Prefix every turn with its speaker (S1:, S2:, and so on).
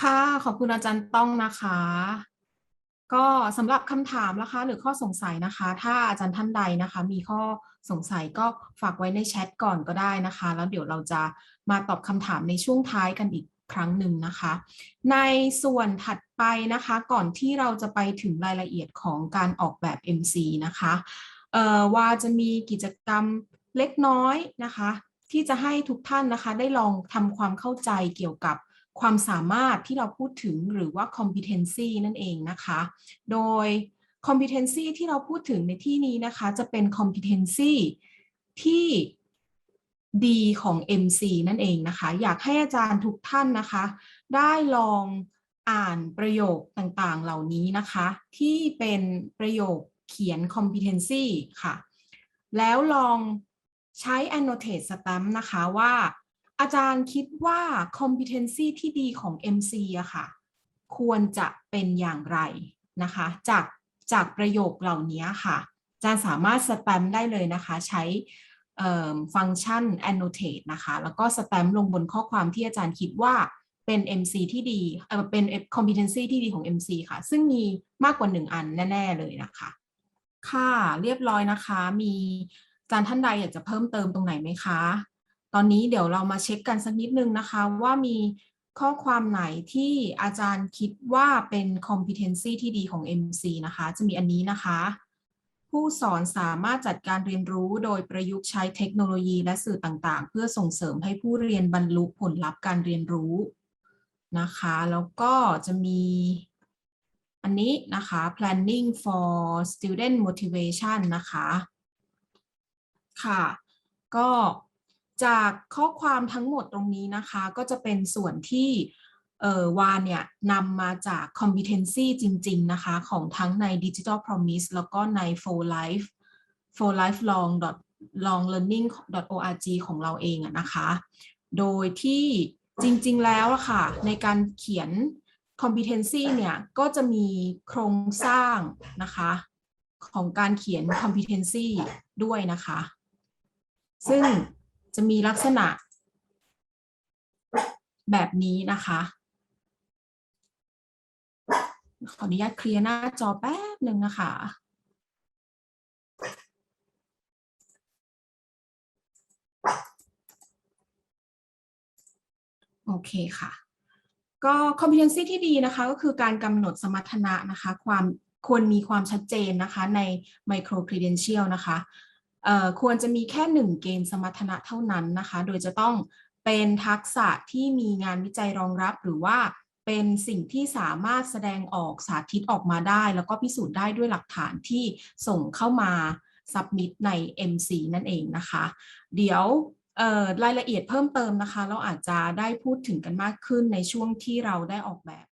S1: ค่ะ ขอบคุณอาจารย์ต้องนะคะ ก็สำหรับคำถามนะคะ หรือข้อสงสัยนะคะ ถ้าอาจารย์ท่านใดนะคะ มีข้อสงสัยก็ฝากไว้ในแชทก่อนก็ได้นะคะ แล้วเดี๋ยวเราจะมาตอบคำถามในช่วงท้ายกันอีกครั้งหนึ่งนะคะ ในส่วนถัดไปนะคะ ก่อนที่เราจะไปถึงรายละเอียดของการออกแบบ MC นะคะเอ่อว่าจะมีกิจกรรมเล็กน้อยนะคะ ที่จะให้ทุกท่านนะคะ ได้ลองทำความเข้าใจเกี่ยวกับ ความสามารถที่เราพูดถึงหรือว่า competency นั่นเองนะคะ โดย competency ที่เราพูดถึงในที่นี้นะคะ จะเป็น competency ที่ดีของ MC นั่นเองนะคะ อยากให้อาจารย์ทุกท่านนะคะ ได้ลองอ่านประโยคต่างๆเหล่านี้นะคะ ที่เป็นประโยคเขียน competency ค่ะ แล้วลองใช้ annotate stamp นะคะว่า อาจารย์คิดว่า competency ที่ดีของ MC อะค่ะ ควรจะเป็นอย่างไรนะคะ จากจากประโยคเหล่านี้ค่ะ อาจารย์สามารถสแตมได้เลยนะคะ ใช้ฟังก์ชัน annotate นะคะ แล้วก็สแตมลงบนข้อความที่อาจารย์คิดว่าเป็น MC ที่ดีเออเป็น competency ที่ดีของ MC ค่ะ ซึ่งมีมากกว่า1อันแน่ ๆ เลยนะคะ ค่ะ เรียบร้อยนะคะ มีอาจารย์ท่านใดอยากจะเพิ่มเติมตรงไหนไหมคะ ตอนนี้เดี๋ยวเรามาเช็คกันสักนิดนึงนะคะ ว่ามีข้อความไหนที่อาจารย์คิดว่าเป็น competency ที่ดีของ MC นะคะ จะมีอันนี้นะคะ ผู้สอนสามารถจัดการเรียนรู้โดยประยุกต์ใช้เทคโนโลยีและสื่อต่างๆ เพื่อส่งเสริมให้ผู้เรียนบรรลุผลลัพธ์การเรียนรู้นะคะ แล้วก็จะมีอันนี้นะคะ planning for student motivation นะคะ ค่ะ ก็ จากข้อความทั้งหมดตรงนี้นะคะ ก็จะเป็นส่วนที่เอ่อวานเนี่ยนำมาจาก competency จริง ๆ นะคะ ของทั้งใน digital promise แล้วก็ใน for life for lifelong long learning org ของเราเองอะนะคะ โดยที่จริง ๆ แล้วะค่ะ ในการเขียน competency เนี่ย ก็จะมีโครงสร้างนะคะ ของการเขียน competency ด้วยนะคะ ซึ่ง จะมีลักษณะ แบบนี้นะคะ ขออนุญาตเคลียร์หน้าจอแป๊บหนึ่งนะคะโอเคค่ะ ก็ competency ที่ดีนะคะ ก็คือการกำหนดสมรรถนะนะคะ ความควรมีความชัดเจนนะคะใน micro credential นะคะ ควรจะมีแค่หนึ่งเกณฑ์สมรรถนะเท่านั้นนะคะ โดยจะต้องเป็นทักษะที่มีงานวิจัยรองรับหรือว่าเป็นสิ่งที่สามารถแสดงออกสาธิตออกมาได้ แล้วก็พิสูจน์ได้ด้วยหลักฐานที่ส่งเข้ามา submit ใน MC นั่นเองนะคะ เดี๋ยวรายละเอียดเพิ่มเติมนะคะ เราอาจจะได้พูดถึงกันมากขึ้นในช่วงที่เราได้ออกแบบ